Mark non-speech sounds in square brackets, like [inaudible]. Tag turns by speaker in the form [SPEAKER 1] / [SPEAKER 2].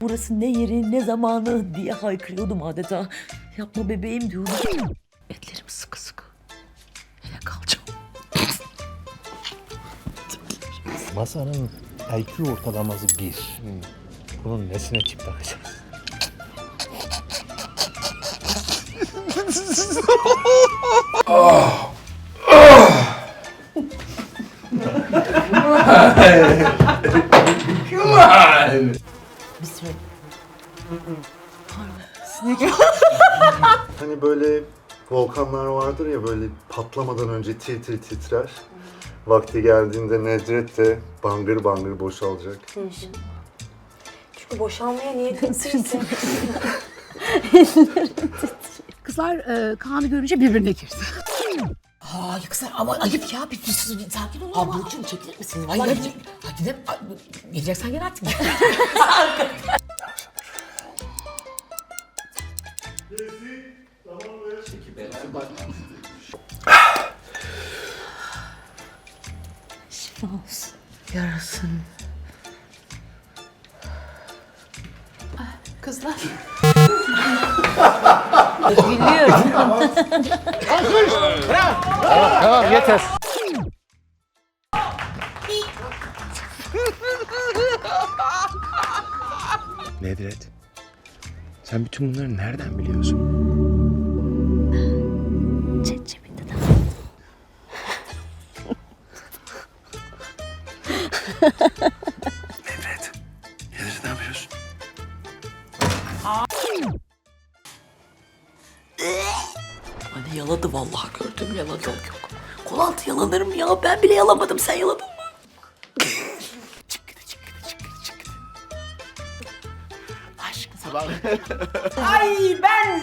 [SPEAKER 1] Burası ne yeri ne zamanı diye haykırıyordum adeta. Yapma bebeğim diyordum. Etlerim sıkı sıkı. Hele kalacağım.
[SPEAKER 2] Masanın IQ ortalaması 1. Bunun nesine çip takacağız? [laughs]
[SPEAKER 1] Bir süre
[SPEAKER 3] Hani böyle volkanlar vardır ya böyle patlamadan önce tir tir titrer. Vakti geldiğinde Nedret de bangır bangır boşalacak.
[SPEAKER 4] Çünkü boşanmaya niyetlisin. [laughs]
[SPEAKER 5] Kızlar e, Kaan'ı görünce birbirine girdi.
[SPEAKER 1] Ay kızlar ama ayıp ya. Bir, bir, bir sakin olun. Ablacığım çekilir misin? Ay, ay, hadi de ay, geleceksen gel artık. Şifa olsun. Yarasın.
[SPEAKER 5] Kızlar.
[SPEAKER 2] Tamam yeter. Nedret, sen bütün bunları nereden biliyorsun?
[SPEAKER 1] De.
[SPEAKER 2] Nedret, Nedret ne yapıyorsun?
[SPEAKER 1] Hani yaladı vallahi gördüm yaladı yok yok. Kol altı yalanır mı ya? Ben bile yalamadım sen yaladın mı? çıktı çıktı çıktı çıktı. Aşkı sabah.
[SPEAKER 6] Ay ben